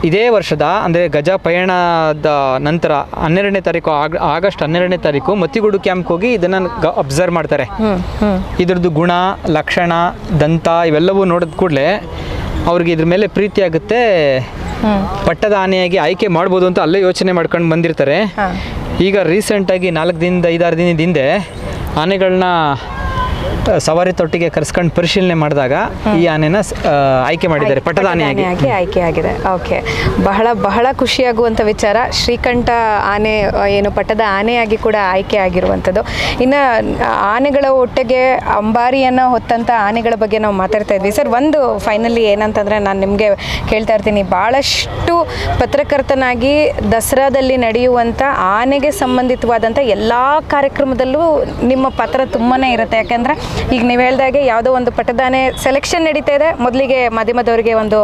Speaker 2: ಇದೇ ವರ್ಷದ ಅಂದರೆ ಗಜ ಪಯಣದ ನಂತರ ಹನ್ನೆರಡನೇ ತಾರೀಕು ಆಗ ಆಗಸ್ಟ್ ಹನ್ನೆರಡನೇ ತಾರೀಕು ಮತ್ತಿಗೂಡು ಕ್ಯಾಂಪ್ಗೆ ಹೋಗಿ ಇದನ್ನು ಅಬ್ಸರ್ವ್ ಮಾಡ್ತಾರೆ. ಇದ್ರದ್ದು ಗುಣ ಲಕ್ಷಣ ದಂತ ಇವೆಲ್ಲವೂ ನೋಡಿದ ಕೂಡಲೇ ಅವ್ರಿಗೆ ಇದ್ರ ಮೇಲೆ ಪ್ರೀತಿ ಆಗುತ್ತೆ. ಪಟ್ಟದ ಆನೆಯಾಗಿ ಆಯ್ಕೆ ಮಾಡ್ಬೋದು ಅಂತ ಅಲ್ಲೇ ಯೋಚನೆ ಮಾಡ್ಕೊಂಡು ಬಂದಿರ್ತಾರೆ. ಈಗ ರೀಸೆಂಟಾಗಿ ನಾಲ್ಕು ದಿನದ ಐದಾರು ದಿನದ ಹಿಂದೆ ಆನೆಗಳನ್ನ ಸವಾರಿ ತೊಟ್ಟಿಗೆ ಕರೆಸ್ಕೊಂಡು ಪರಿಶೀಲನೆ ಮಾಡಿದಾಗ ಈ ಆನೆನ ಆಯ್ಕೆ ಮಾಡಿದ್ದಾರೆ ಪಟ್ಟದ ಆನೆ
Speaker 1: ಆನೆಯಾಗಿ ಆಯ್ಕೆ ಆಗಿದೆ. ಓಕೆ. ಬಹಳ ಬಹಳ ಖುಷಿಯಾಗುವಂಥ ವಿಚಾರ. ಶ್ರೀಕಂಠ ಆನೆ ಏನು ಪಟ್ಟದ ಆನೆಯಾಗಿ ಕೂಡ ಆಯ್ಕೆ ಆಗಿರುವಂಥದ್ದು. ಇನ್ನು ಆನೆಗಳ ಒಟ್ಟಿಗೆ ಅಂಬಾರಿಯನ್ನು ಹೊತ್ತಂಥ ಆನೆಗಳ ಬಗ್ಗೆ ನಾವು ಮಾತಾಡ್ತಾ ಇದ್ವಿ. ಸರ್ ಒಂದು ಫೈನಲಿ ಏನಂತಂದರೆ ನಾನು ನಿಮಗೆ ಕೇಳ್ತಾ ಇರ್ತೀನಿ. ಭಾಳಷ್ಟು ಪತ್ರಕರ್ತನಾಗಿ ದಸರಾದಲ್ಲಿ ನಡೆಯುವಂಥ ಆನೆಗೆ ಸಂಬಂಧಿತವಾದಂಥ ಎಲ್ಲ ಕಾರ್ಯಕ್ರಮದಲ್ಲೂ ನಿಮ್ಮ ಪಾತ್ರ ತುಂಬಾ ಇರುತ್ತೆ. ಯಾಕೆಂದರೆ ಈಗ ನೀವು ಹೇಳ್ದಾಗೆ ಯಾವುದೋ ಒಂದು ಪಟ್ಟದಾನೆ ಸೆಲೆಕ್ಷನ್ ನಡೀತಾ ಇದೆ. ಮೊದಲಿಗೆ ಮಾಧ್ಯಮದವರಿಗೆ ಒಂದು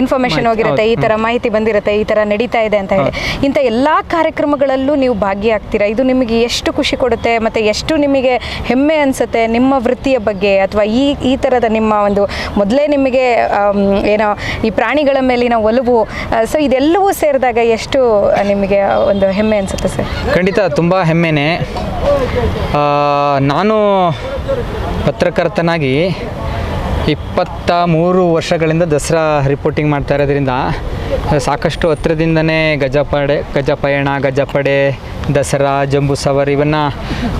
Speaker 1: ಇನ್ಫಾರ್ಮೇಶನ್ ಹೋಗಿರುತ್ತೆ ಈ ಥರ ಮಾಹಿತಿ ಬಂದಿರುತ್ತೆ ಈ ಥರ ನಡೀತಾ ಇದೆ ಅಂತ ಹೇಳಿ. ಇಂಥ ಎಲ್ಲ ಕಾರ್ಯಕ್ರಮಗಳಲ್ಲೂ ನೀವು ಭಾಗಿಯಾಗ್ತೀರಾ? ಇದು ನಿಮಗೆ ಎಷ್ಟು ಖುಷಿ ಕೊಡುತ್ತೆ ಮತ್ತು ಎಷ್ಟು ನಿಮಗೆ ಹೆಮ್ಮೆ ಅನಿಸುತ್ತೆ ನಿಮ್ಮ ವೃತ್ತಿಯ ಬಗ್ಗೆ ಅಥವಾ ಈ ಈ ಥರದ ನಿಮ್ಮ ಒಂದು ಮೊದಲೇ ನಿಮಗೆ ಏನೋ ಈ ಪ್ರಾಣಿಗಳ ಮೇಲಿನ ಒಲವು ಸೊ ಇದೆಲ್ಲವೂ ಸೇರಿದಾಗ ಎಷ್ಟು ನಿಮಗೆ ಒಂದು ಹೆಮ್ಮೆ ಅನಿಸುತ್ತೆ ಸರ್?
Speaker 2: ಖಂಡಿತ ತುಂಬ ಹೆಮ್ಮೆನೆ. ನಾನು ಪತ್ರಕರ್ತನಾಗಿ ಇಪ್ಪತ್ತ ಮೂರು ವರ್ಷಗಳಿಂದ ದಸರಾ ರಿಪೋರ್ಟಿಂಗ್ ಮಾಡ್ತಾ ಇರೋದ್ರಿಂದ ಸಾಕಷ್ಟು ಹತ್ರದಿಂದನೇ ಗಜಪಡೆ ಗಜಪಯಣ ಗಜಪಡೆ ದಸರಾ ಜಂಬೂ ಸವಾರಿ ಇವನ್ನು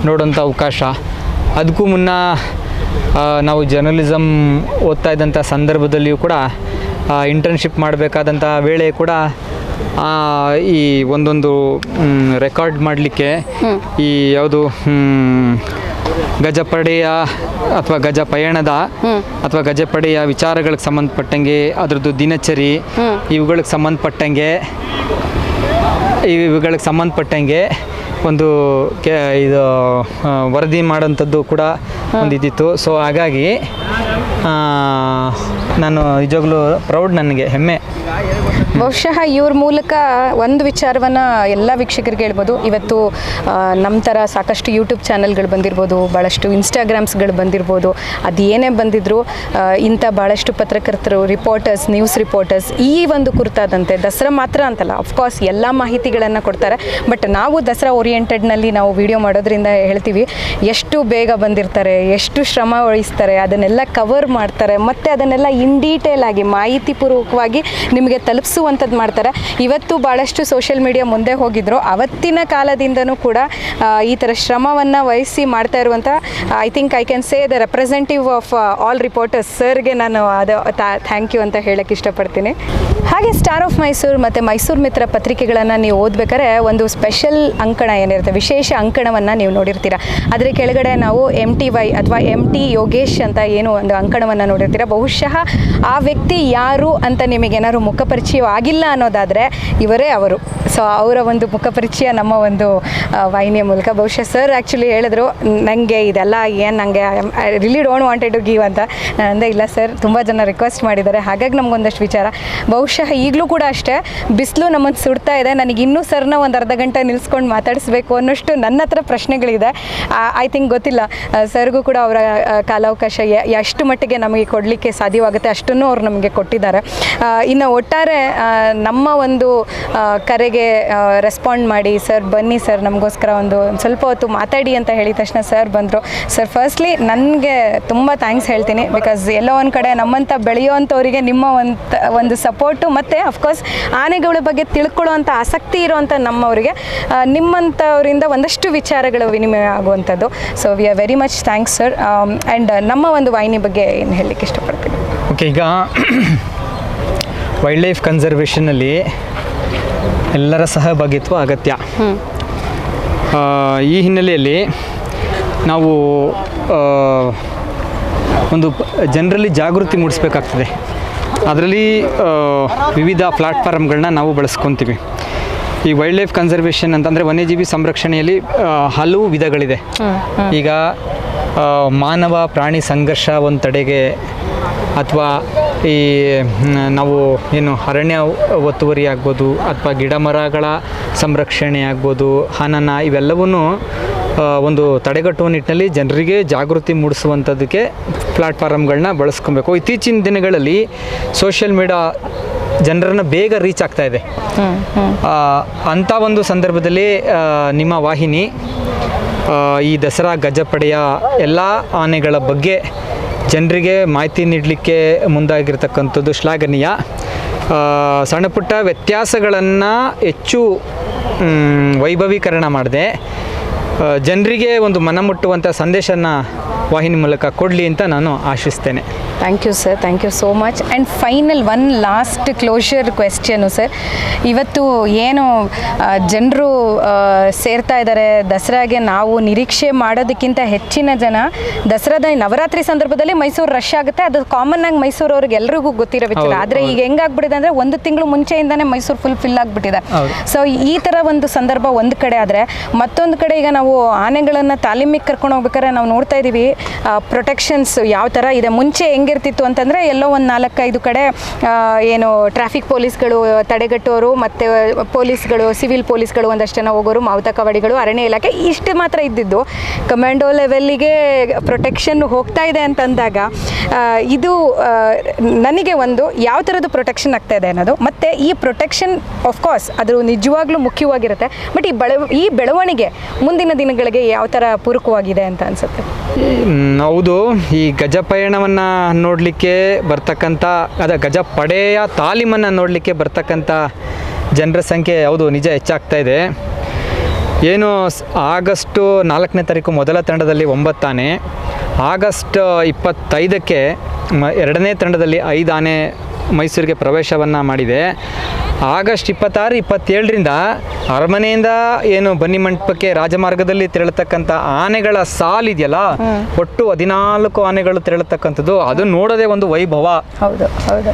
Speaker 2: ನೋಡೋಂಥ ಅವಕಾಶ. ಅದಕ್ಕೂ ಮುನ್ನ ನಾವು ಜರ್ನಲಿಸಮ್ ಓದ್ತಾ ಇದ್ದಂಥ ಸಂದರ್ಭದಲ್ಲಿಯೂ ಕೂಡ ಇಂಟರ್ನ್ಶಿಪ್ ಮಾಡಬೇಕಾದಂಥ ವೇಳೆ ಕೂಡ ಈ ಒಂದೊಂದು ರೆಕಾರ್ಡ್ ಮಾಡಲಿಕ್ಕೆ ಈ ಯಾವುದು ಗಜಪಡೆಯ ಅಥವಾ ಗಜ ಪಯಣದ ಅಥವಾ ಗಜಪಡೆಯ ವಿಚಾರಗಳಿಗೆ ಸಂಬಂಧಪಟ್ಟಂಗೆ ಅದರದ್ದು ದಿನಚರಿ ಇವುಗಳಿಗೆ ಸಂಬಂಧಪಟ್ಟಂಗೆ ಇವುಗಳಿಗೆ ಸಂಬಂಧಪಟ್ಟಂಗೆ ಒಂದು ಕೆ ಇದು ವರದಿ ಮಾಡೋಂಥದ್ದು ಕೂಡ ಒಂದು ಇದ್ದಿತ್ತು ಸೊ ಹಾಗಾಗಿ ನಾನು ನಿಜವಾಗ್ಲೂ ಪ್ರೌಡ್ ನನಗೆ ಹೆಮ್ಮೆ.
Speaker 1: ಬಹುಶಃ ಇವ್ರ ಮೂಲಕ ಒಂದು ವಿಚಾರವನ್ನು ಎಲ್ಲ ವೀಕ್ಷಕರಿಗೆ ಹೇಳ್ಬೋದು. ಇವತ್ತು ನಮ್ಮ ಥರ ಸಾಕಷ್ಟು ಯೂಟ್ಯೂಬ್ ಚಾನಲ್ಗಳು ಬಂದಿರ್ಬೋದು ಭಾಳಷ್ಟು ಇನ್ಸ್ಟಾಗ್ರಾಮ್ಸ್ಗಳು ಬಂದಿರ್ಬೋದು, ಅದು ಏನೇ ಬಂದಿದ್ರು ಇಂಥ ಭಾಳಷ್ಟು ಪತ್ರಕರ್ತರು ರಿಪೋರ್ಟರ್ಸ್ ನ್ಯೂಸ್ ರಿಪೋರ್ಟರ್ಸ್ ಈ ಒಂದು ಕುರಿತಾದಂತೆ, ದಸರಾ ಮಾತ್ರ ಅಂತಲ್ಲ ಅಫ್ಕೋರ್ಸ್ ಎಲ್ಲ ಮಾಹಿತಿಗಳನ್ನು ಕೊಡ್ತಾರೆ. ಬಟ್ ನಾವು ದಸರಾ ಓರಿಯೆಂಟೆಡ್ನಲ್ಲಿ ನಾವು ವಿಡಿಯೋ ಮಾಡೋದ್ರಿಂದ ಹೇಳ್ತೀವಿ, ಎಷ್ಟು ಬೇಗ ಬಂದಿರ್ತಾರೆ, ಎಷ್ಟು ಶ್ರಮ ವಹಿಸ್ತಾರೆ, ಅದನ್ನೆಲ್ಲ ಕವರ್ ಮಾಡ್ತಾರೆ, ಮತ್ತು ಅದನ್ನೆಲ್ಲ ಇನ್ ಡೀಟೇಲ್ ಆಗಿ ಮಾಹಿತಿಪೂರ್ವಕವಾಗಿ ನಿಮಗೆ ತಲುಪಿಸುವಂಥದ್ದು ಮಾಡ್ತಾರೆ. ಇವತ್ತು ಭಾಳಷ್ಟು ಸೋಷಿಯಲ್ ಮೀಡಿಯಾ ಮುಂದೆ ಹೋಗಿದ್ರು. ಅವತ್ತಿನ ಕಾಲದಿಂದನೂ ಕೂಡ ಈ ಥರ ಶ್ರಮವನ್ನು ವಹಿಸಿ ಮಾಡ್ತಾ ಇರುವಂಥ I think I can say the representative of all reporters ಸರ್ಗೆ ನಾನು ಅದು ಥ್ಯಾಂಕ್ ಯು ಅಂತ ಹೇಳಕ್ಕೆ ಇಷ್ಟಪಡ್ತೀನಿ. ಹಾಗೆ ಸ್ಟಾರ್ ಆಫ್ ಮೈಸೂರು ಮತ್ತು ಮೈಸೂರು ಮಿತ್ರ ಪತ್ರಿಕೆಗಳನ್ನು ನೀವು ಓದ್ಬೇಕಾದ್ರೆ ಒಂದು ಸ್ಪೆಷಲ್ ಅಂಕಣ ಏನಿರುತ್ತೆ, ವಿಶೇಷ ಅಂಕಣವನ್ನು ನೀವು ನೋಡಿರ್ತೀರ. ಅದರ ಕೆಳಗಡೆ ನಾವು ಎಂ ಟಿ ವೈ ಅಥವಾ ಎಂ ಟಿ ಯೋಗೇಶ್ ಅಂತ ಏನು ಒಂದು ಅಂಕಣವನ್ನು ನೋಡಿರ್ತೀರ. ಬಹುಶಃ ಆ ವ್ಯಕ್ತಿ ಯಾರು ಅಂತ ನಿಮಗೇನಾದ್ರು ಮುಖಪರಿಚಯ ಆಗಿಲ್ಲ ಅನ್ನೋದಾದರೆ ಇವರೇ ಅವರು. ಸೊ ಅವರ ಒಂದು ಮುಖಪರಿಚಯ ನಮ್ಮ ಒಂದು ವಾಹಿನಿಯ ಮೂಲಕ. ಬಹುಶಃ ಸರ್ ಆ್ಯಕ್ಚುಲಿ ಹೇಳಿದ್ರು ನನಗೆ ಇದೆಲ್ಲ ಏನು ನನಗೆ really don't wanted to give ಅಂತ. ನಾನು ಅಂದೆ, ಇಲ್ಲ ಸರ್ ತುಂಬ ಜನ ರಿಕ್ವೆಸ್ಟ್ ಮಾಡಿದ್ದಾರೆ. ಹಾಗಾಗಿ ನಮಗೊಂದಷ್ಟು ವಿಚಾರ. ಬಹುಶಃ ಈಗಲೂ ಕೂಡ ಅಷ್ಟೇ, ಬಿಸಿಲು ನಮ್ಮನ್ನು ಸುಡ್ತಾ ಇದೆ. ನನಗೆ ಇನ್ನೂ ಸರ್ನ ಒಂದು ಅರ್ಧ ಗಂಟೆ ನಿಲ್ಸ್ಕೊಂಡು ಮಾತಾಡಿಸ್ಬೇಕು ಅನ್ನೋಷ್ಟು ನನ್ನ ಹತ್ರ ಪ್ರಶ್ನೆಗಳಿದೆ. ಐ ಥಿಂಕ್ ಗೊತ್ತಿಲ್ಲ. ಸರ್ಗೂ ಕೂಡ ಅವರ ಕಾಲಾವಕಾಶ ಎಷ್ಟು ಮಟ್ಟಿಗೆ ನಮಗೆ ಕೊಡಲಿಕ್ಕೆ ಸಾಧ್ಯವಾಗುತ್ತೆ. ಅಷ್ಟನ್ನು ಅವ್ರು ನಮಗೆ ಕೊಟ್ಟಿದ್ದಾರೆ. ಇನ್ನು ಒಟ್ಟಾರೆ ನಮ್ಮ ಒಂದು ಕರೆಗೆ ರೆಸ್ಪಾಂಡ್ ಮಾಡಿ ಸರ್ ಬನ್ನಿ ಸರ್ ನಮಗೋಸ್ಕರ ಒಂದು ಸ್ವಲ್ಪ ಹೊತ್ತು ಮಾತಾಡಿ ಅಂತ ಹೇಳಿದ ತಕ್ಷಣ ಸರ್ ಬಂದರು. ಸರ್ ಫಸ್ಟ್ಲಿ ನನಗೆ ತುಂಬ ಥ್ಯಾಂಕ್ಸ್ ಹೇಳ್ತೀನಿ ಬಿಕಾಸ್ ಎಲ್ಲೋ ಒಂದು ಕಡೆ ನಮ್ಮಂಥ ಬೆಳೆಯುವಂಥವರಿಗೆ ನಿಮ್ಮ ಒಂದು ಒಂದು ಸಪೋರ್ಟು ಮತ್ತು ಅಫ್ಕೋರ್ಸ್ ಆನೆಗಳ ಬಗ್ಗೆ ತಿಳ್ಕೊಳ್ಳೋವಂಥ ಆಸಕ್ತಿ ಇರುವಂಥ ನಮ್ಮವರಿಗೆ ನಿಮ್ಮಂಥವರಿಂದ ಒಂದಷ್ಟು ವಿಚಾರಗಳು ವಿನಿಮಯ ಆಗುವಂಥದ್ದು. So we are very much thanks sir and ನಮ್ಮ ಒಂದು ವಾಹಿನಿ ಬಗ್ಗೆ ಏನು ಹೇಳಲಿಕ್ಕೆ ಇಷ್ಟಪಡ್ತೀನಿ?
Speaker 2: ಓಕೆ ಈಗ ವೈಲ್ಡ್ ಲೈಫ್ ಕನ್ಸರ್ವೇಷನಲ್ಲಿ ಎಲ್ಲರ ಸಹಭಾಗಿತ್ವ ಅಗತ್ಯ. ಈ ಹಿನ್ನೆಲೆಯಲ್ಲಿ ನಾವು ಒಂದು ಜನರಲ್ಲಿ ಜಾಗೃತಿ ಮೂಡಿಸ್ಬೇಕಾಗ್ತದೆ. ಅದರಲ್ಲಿ ವಿವಿಧ ಪ್ಲಾಟ್ಫಾರ್ಮ್ಗಳನ್ನ ನಾವು ಬಳಸ್ಕೊತೀವಿ. ಈ ವೈಲ್ಡ್ ಲೈಫ್ ಕನ್ಸರ್ವೇಷನ್ ಅಂತಂದರೆ ವನ್ಯಜೀವಿ ಸಂರಕ್ಷಣೆಯಲ್ಲಿ ಹಲವು ವಿಧಗಳಿದೆ. ಈಗ ಮಾನವ ಪ್ರಾಣಿ ಸಂಘರ್ಷ ಒಂದು ತಡೆಗೆ ಅಥವಾ ಈ ನಾವು ಏನು ಅರಣ್ಯ ಒತ್ತುವರಿ ಆಗ್ಬೋದು ಅಥವಾ ಗಿಡ ಮರಗಳ ಸಂರಕ್ಷಣೆ ಆಗ್ಬೋದು ಹನನ ಇವೆಲ್ಲವನ್ನೂ ಒಂದು ತಡೆಗಟ್ಟುವ ನಿಟ್ಟಿನಲ್ಲಿ ಜನರಿಗೆ ಜಾಗೃತಿ ಮೂಡಿಸುವಂಥದ್ದಕ್ಕೆ ಪ್ಲಾಟ್ಫಾರಮ್ಗಳನ್ನ ಬಳಸ್ಕೊಬೇಕು. ಇತ್ತೀಚಿನ ದಿನಗಳಲ್ಲಿ ಸೋಷಿಯಲ್ ಮೀಡಿಯಾ ಜನರನ್ನು ಬೇಗ ರೀಚ್ ಆಗ್ತಾ ಇದೆ. ಅಂಥ ಒಂದು ಸಂದರ್ಭದಲ್ಲಿ ನಿಮ್ಮ ವಾಹಿನಿ ಈ ದಸರಾ ಗಜಪಡೆಯ ಎಲ್ಲ ಆನೆಗಳ ಬಗ್ಗೆ ಜನರಿಗೆ ಮಾಹಿತಿ ನೀಡಲಿಕ್ಕೆ ಮುಂದಾಗಿರ್ತಕ್ಕಂಥದ್ದು ಶ್ಲಾಘನೀಯ. ಸಣ್ಣ ಪುಟ್ಟ ವ್ಯತ್ಯಾಸಗಳನ್ನು ಹೆಚ್ಚು ವೈಭವೀಕರಣ ಮಾಡಿದೆ. ಜನರಿಗೆ ಒಂದು ಮನಮುಟ್ಟುವಂಥ ಸಂದೇಶನ ವಾಹಿನಿ ಮೂಲಕ ಕೊಡಲಿ ಅಂತ ನಾನು ಆಶಿಸ್ತೇನೆ.
Speaker 1: Thank you sir thank you so much and final one last closure question sir ಇವತ್ತು ಏನು ಜನರು ಸೇರ್ತಾ ಇದ್ದಾರೆ ದಸರಾಗೆ ನಾವು ನಿರೀಕ್ಷೆ ಮಾಡೋದಕ್ಕಿಂತ ಹೆಚ್ಚಿನ ಜನ ದಸರಾದ ನವರಾತ್ರಿ ಸಂದರ್ಭದಲ್ಲಿ ಮೈಸೂರು ರಶ್ ಆಗುತ್ತೆ. ಅದು ಕಾಮನ್ ಆಗಿ ಮೈಸೂರವ್ರಿಗೆ ಎಲ್ರಿಗೂ ಗೊತ್ತಿರೋ ವಿಚಾರ. ಆದರೆ ಈಗ ಹೆಂಗಾಗ್ಬಿಟ್ಟಿದೆ ಅಂದರೆ ಒಂದು ತಿಂಗಳು ಮುಂಚೆಯಿಂದಾನೇ ಮೈಸೂರು ಫುಲ್ ಫಿಲ್ ಆಗಿಬಿಟ್ಟಿದೆ. ಸೊ ಈ ಥರ ಒಂದು ಸಂದರ್ಭ ಒಂದು ಕಡೆ ಆದರೆ ಮತ್ತೊಂದು ಕಡೆ ಈಗ ನಾವು ಆನೆಗಳನ್ನು ತಾಲೀಮಿಗೆ ಕರ್ಕೊಂಡು ಹೋಗ್ಬೇಕಾದ್ರೆ ನಾವು ನೋಡ್ತಾ ಇದ್ದೀವಿ ಪ್ರೊಟೆಕ್ಷನ್ಸ್ ಯಾವ ಥರ ಇದೆ? ಮುಂಚೆ ಹೆಂಗಿರ್ತಿತ್ತು ಅಂತಂದರೆ ಎಲ್ಲೋ ಒಂದು ನಾಲ್ಕೈದು ಕಡೆ ಏನು ಟ್ರಾಫಿಕ್ ಪೊಲೀಸ್ಗಳು ತಡೆಗಟ್ಟೋರು ಮತ್ತು ಪೊಲೀಸ್ಗಳು ಸಿವಿಲ್ ಪೊಲೀಸ್ಗಳು ಒಂದಷ್ಟು ಜನ ಹೋಗೋರು, ಮಾವುತ ಕವಾಡಿಗಳು, ಅರಣ್ಯ ಇಲಾಖೆ ಇಷ್ಟು ಮಾತ್ರ ಇದ್ದಿದ್ದು. ಕಮಾಂಡೋ ಲೆವೆಲ್ಲಿಗೆ ಪ್ರೊಟೆಕ್ಷನ್ ಹೋಗ್ತಾ ಇದೆ ಅಂತಂದಾಗ ಇದು ನನಗೆ ಒಂದು ಯಾವ ಥರದ್ದು ಪ್ರೊಟೆಕ್ಷನ್ ಆಗ್ತಾ ಇದೆ ಅನ್ನೋದು. ಮತ್ತು ಈ ಪ್ರೊಟೆಕ್ಷನ್ ಆಫ್ಕೋರ್ಸ್ ಅದು ನಿಜವಾಗ್ಲೂ ಮುಖ್ಯವಾಗಿರುತ್ತೆ. ಬಟ್ ಈ ಬೆಳವ, ಈ ಬೆಳವಣಿಗೆ ಮುಂದಿನ ದಿನಗಳಿಗೆ ಯಾವ ಥರ ಪೂರಕವಾಗಿದೆ ಅಂತ ಅನಿಸುತ್ತೆ?
Speaker 2: ಹೌದು. ಈ ಗಜ ಪಯಣವನ್ನು ನೋಡಲಿಕ್ಕೆ ಬರ್ತಕ್ಕಂಥ, ಅದ ಗಜ ಪಡೆಯ ತಾಲೀಮನ್ನು ನೋಡಲಿಕ್ಕೆ ಬರ್ತಕ್ಕಂಥ ಜನರ ಸಂಖ್ಯೆ, ಹೌದು, ನಿಜ ಹೆಚ್ಚಾಗ್ತಾ ಇದೆ. ಏನು ಆಗಸ್ಟು ನಾಲ್ಕನೇ ತಾರೀಕು ಮೊದಲ ತಂಡದಲ್ಲಿ ಒಂಬತ್ತಾನೆ ಆಗಸ್ಟ್ ಇಪ್ಪತ್ತೈದಕ್ಕೆ ಮ ಎರಡನೇ ತಂಡದಲ್ಲಿ ಐದು ಆನೆ ಮೈಸೂರಿಗೆ ಪ್ರವೇಶವನ್ನು ಮಾಡಿದೆ. ಆಗಸ್ಟ್ ಇಪ್ಪತ್ತಾರು ಇಪ್ಪತ್ತೇಳರಿಂದ ಅರಮನೆಯಿಂದ ಏನು ಬನ್ನಿ ಮಂಟಪಕ್ಕೆ ರಾಜಮಾರ್ಗದಲ್ಲಿ ತೆರಳತಕ್ಕಂಥ ಆನೆಗಳ ಸಾಲಿದೆಯಲ್ಲ ಒಟ್ಟು ಹದಿನಾಲ್ಕು ಆನೆಗಳು ತೆರಳತಕ್ಕಂಥದ್ದು. ಅದು ನೋಡೋದೇ ಒಂದು ವೈಭವ.
Speaker 1: ಹೌದು ಹೌದು.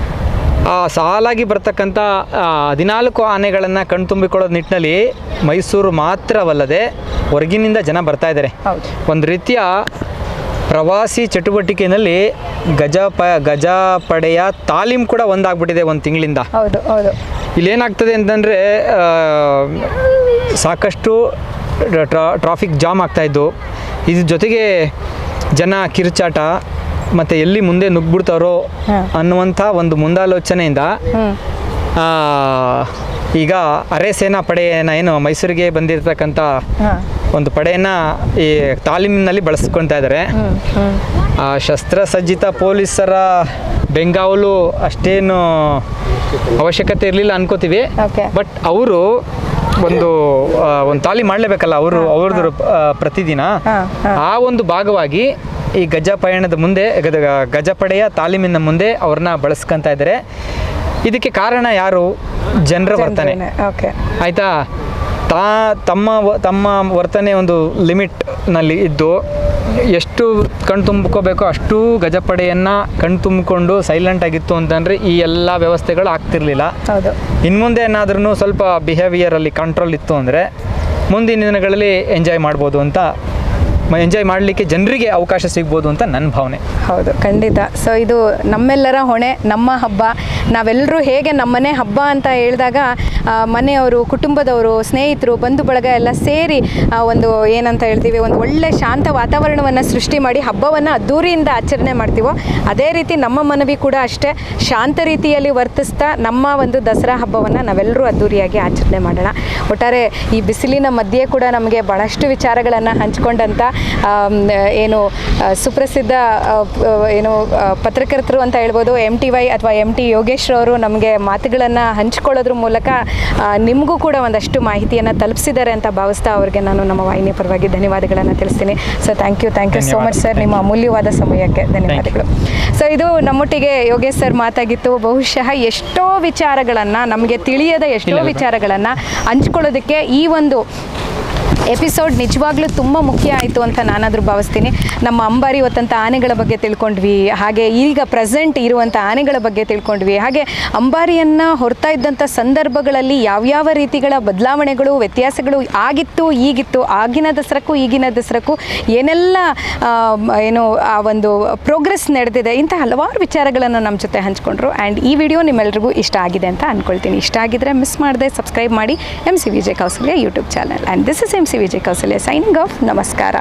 Speaker 2: ಸಾಲಾಗಿ ಬರ್ತಕ್ಕಂಥ ಆ, ಹದಿನಾಲ್ಕು ಆನೆಗಳನ್ನು ಕಣ್ತುಂಬಿಕೊಳ್ಳೋ ನಿಟ್ಟಿನಲ್ಲಿ ಮೈಸೂರು ಮಾತ್ರವಲ್ಲದೆ ಹೊರಗಿನಿಂದ ಜನ ಬರ್ತಾ ಇದ್ದಾರೆ. ಒಂದು ರೀತಿಯ ಪ್ರವಾಸಿ ಚಟುವಟಿಕೆಯಲ್ಲಿ ಗಜ ಪ ಗಜ ಪಡೆಯ ತಾಲೀಮ್ ಕೂಡ ಒಂದಾಗ್ಬಿಟ್ಟಿದೆ ಒಂದು ತಿಂಗಳಿಂದ.
Speaker 1: ಹೌದು ಹೌದು.
Speaker 2: ಇಲ್ಲೇನಾಗ್ತದೆ ಅಂತಂದರೆ ಸಾಕಷ್ಟು ಟ್ರಾಫಿಕ್ ಜಾಮ್ ಆಗ್ತಾಯಿದ್ದು ಇದ್ರ ಜೊತೆಗೆ ಜನ ಕಿರುಚಾಟ ಮತ್ತು ಎಲ್ಲಿ ಮುಂದೆ ನುಗ್ಬಿಡ್ತಾರೋ
Speaker 1: ಅನ್ನುವಂತ
Speaker 2: ಅನ್ನುವಂಥ ಒಂದು ಮುಂದಾಲೋಚನೆಯಿಂದ ಆ, ಈಗ ಅರೆ ಸೇನಾ ಪಡೆಯನ್ನು ಏನು ಮೈಸೂರಿಗೆ
Speaker 1: ಬಂದಿರತಕ್ಕಂತ
Speaker 2: ಒಂದು ಪಡೆಯನ್ನ ಈ ತಾಲೀಮಿನಲ್ಲಿ ಬಳಸ್ಕೊಳ್ತಾ ಇದ್ದಾರೆ. ಆ ಶಸ್ತ್ರಸಜ್ಜಿತ ಪೊಲೀಸರ ಬೆಂಗಾವಲು ಅಷ್ಟೇನು ಅವಶ್ಯಕತೆ ಇರಲಿಲ್ಲ ಅನ್ಕೋತೀವಿ. ಬಟ್ ಅವರು ಒಂದು ಒಂದು ತಾಲೀಮ್ ಮಾಡಲೇಬೇಕಲ್ಲ ಅವರು ಅವ್ರದ್ದು ಪ್ರತಿದಿನ. ಆ ಒಂದು ಭಾಗವಾಗಿ ಈ ಗಜ ಪಯಣದ ಮುಂದೆ ಗಜಪಡೆಯ ತಾಲೀಮಿನ ಮುಂದೆ ಅವ್ರನ್ನ ಬಳಸ್ಕೊಂತ ಇದ್ದಾರೆ. ಇದಕ್ಕೆ ಕಾರಣ ಯಾರು? ಜನರ ವರ್ತನೆ.
Speaker 1: ಓಕೆ.
Speaker 2: ಆಯಿತಾ? ತಾ ತಮ್ಮ ತಮ್ಮ ವರ್ತನೆ ಒಂದು ಲಿಮಿಟ್ನಲ್ಲಿ ಇದ್ದು ಎಷ್ಟು ಕಣ್ ತುಂಬ್ಕೋಬೇಕೋ ಅಷ್ಟು ಗಜಪಡೆಯನ್ನು ಕಣ್ ತುಂಬಿಕೊಂಡು ಸೈಲೆಂಟ್ ಆಗಿತ್ತು ಅಂತಂದರೆ ಈ ಎಲ್ಲ ವ್ಯವಸ್ಥೆಗಳು ಆಗ್ತಿರ್ಲಿಲ್ಲ.
Speaker 1: ಹೌದು.
Speaker 2: ಇನ್ನು ಮುಂದೆ ಏನಾದ್ರೂ ಸ್ವಲ್ಪ ಬಿಹೇವಿಯರಲ್ಲಿ ಕಂಟ್ರೋಲ್ ಇತ್ತು ಅಂದರೆ ಮುಂದಿನ ದಿನಗಳಲ್ಲಿ ಎಂಜಾಯ್ ಮಾಡ್ಬೋದು ಅಂತ ಎಂಜಾಯ್ ಮಾಡಲಿಕ್ಕೆ ಜನರಿಗೆ ಅವಕಾಶ ಸಿಗ್ಬೋದು ಅಂತ ನನ್ನ ಭಾವನೆ.
Speaker 1: ಹೌದು, ಖಂಡಿತ. ಸೊ ಇದು ನಮ್ಮೆಲ್ಲರ ಹೊಣೆ, ನಮ್ಮ ಹಬ್ಬ. ನಾವೆಲ್ಲರೂ ಹೇಗೆ ನಮ್ಮನೆ ಹಬ್ಬ ಅಂತ ಹೇಳಿದಾಗ ಮನೆಯವರು, ಕುಟುಂಬದವರು, ಸ್ನೇಹಿತರು, ಬಂಧು ಬಳಗ ಎಲ್ಲ ಸೇರಿ ಒಂದು ಏನಂತ ಹೇಳ್ತೀವಿ, ಒಂದು ಒಳ್ಳೆ ಶಾಂತ ವಾತಾವರಣವನ್ನು ಸೃಷ್ಟಿ ಮಾಡಿ ಹಬ್ಬವನ್ನು ಅದ್ದೂರಿಯಿಂದ ಆಚರಣೆ ಮಾಡ್ತೀವೋ, ಅದೇ ರೀತಿ ನಮ್ಮ ಮನವಿ ಕೂಡ ಅಷ್ಟೇ. ಶಾಂತ ರೀತಿಯಲ್ಲಿ ವರ್ತಿಸ್ತಾ ನಮ್ಮ ಒಂದು ದಸರಾ ಹಬ್ಬವನ್ನು ನಾವೆಲ್ಲರೂ ಅದ್ದೂರಿಯಾಗಿ ಆಚರಣೆ ಮಾಡೋಣ. ಒಟ್ಟಾರೆ ಈ ಬಿಸಿಲಿನ ಮಧ್ಯೆ ಕೂಡ ನಮಗೆ ಭಾಳಷ್ಟು ವಿಚಾರಗಳನ್ನು ಹಂಚ್ಕೊಂಡಂಥ ಏನು ಸುಪ್ರಸಿದ್ಧ ಏನು ಪತ್ರಕರ್ತರು ಅಂತ ಹೇಳ್ಬೋದು ಎಂ ಟಿ ವೈ ಅಥವಾ ಎಂ ಟಿ ಯೋಗೇಶ್ರವರು ನಮಗೆ ಮಾತುಗಳನ್ನು ಹಂಚ್ಕೊಳ್ಳೋದ್ರ ಮೂಲಕ ನಿಮಗೂ ಕೂಡ ಒಂದಷ್ಟು ಮಾಹಿತಿಯನ್ನು ತಲುಪಿಸಿದ್ದಾರೆ ಅಂತ ಭಾವಿಸ್ತಾ ಅವ್ರಿಗೆ ನಾನು ನಮ್ಮ ವಾಹಿನಿ ಪರವಾಗಿ ಧನ್ಯವಾದಗಳನ್ನು ತಿಳಿಸ್ತೀನಿ. So thank you thank you so much sir ನಿಮ್ಮ ಅಮೂಲ್ಯವಾದ ಸಮಯಕ್ಕೆ ಧನ್ಯವಾದಗಳು. ಸೊ ಇದು ನಮ್ಮೊಟ್ಟಿಗೆ ಯೋಗೇಶ್ ಸರ್ ಮಾತಾಗಿತ್ತು. ಬಹುಶಃ ಎಷ್ಟೋ ವಿಚಾರಗಳನ್ನು ನಮಗೆ ತಿಳಿಯದ ಎಷ್ಟೋ ವಿಚಾರಗಳನ್ನು ಹಂಚ್ಕೊಳ್ಳೋದಕ್ಕೆ ಈ ಒಂದು ಎಪಿಸೋಡ್ ನಿಜವಾಗ್ಲೂ ತುಂಬ ಮುಖ್ಯ ಆಯಿತು ಅಂತ ನಾನಾದರೂ ಭಾವಿಸ್ತೀನಿ. ನಮ್ಮ ಅಂಬಾರಿ ಹೊತ್ತಂಥ ಆನೆಗಳ ಬಗ್ಗೆ ತಿಳ್ಕೊಂಡ್ವಿ, ಹಾಗೆ ಈಗ ಪ್ರೆಸೆಂಟ್ ಇರುವಂಥ ಆನೆಗಳ ಬಗ್ಗೆ ತಿಳ್ಕೊಂಡ್ವಿ. ಹಾಗೆ ಅಂಬಾರಿಯನ್ನು ಹೊರ್ತಾ ಇದ್ದಂಥ ಸಂದರ್ಭಗಳಲ್ಲಿ ಯಾವ್ಯಾವ ರೀತಿಗಳ ಬದಲಾವಣೆಗಳು, ವ್ಯತ್ಯಾಸಗಳು ಆಗಿತ್ತು, ಈಗಿತ್ತು, ಆಗಿನ ದಸರಕ್ಕೂ ಈಗಿನ ದಸರಕ್ಕೂ ಏನೆಲ್ಲ ಏನು, ಆ ಒಂದು ಪ್ರೋಗ್ರೆಸ್ ನಡೆದಿದೆ, ಇಂಥ ಹಲವಾರು ವಿಚಾರಗಳನ್ನು ನಮ್ಮ ಜೊತೆ ಹಂಚ್ಕೊಂಡ್ರು. ಆ್ಯಂಡ್ ಈ ವಿಡಿಯೋ ನಿಮ್ಮೆಲ್ರಿಗೂ ಇಷ್ಟ ಆಗಿದೆ ಅಂತ ಅಂದ್ಕೊಳ್ತೀನಿ ಇಷ್ಟ ಆಗಿದ್ರೆ ಮಿಸ್ ಮಾಡದೆ ಸಬ್ಸ್ಕ್ರೈಬ್ ಮಾಡಿ M C Vijay Kausalya YouTube channel and this is M C Vijay Kausalya signing off ನಮಸ್ಕಾರ.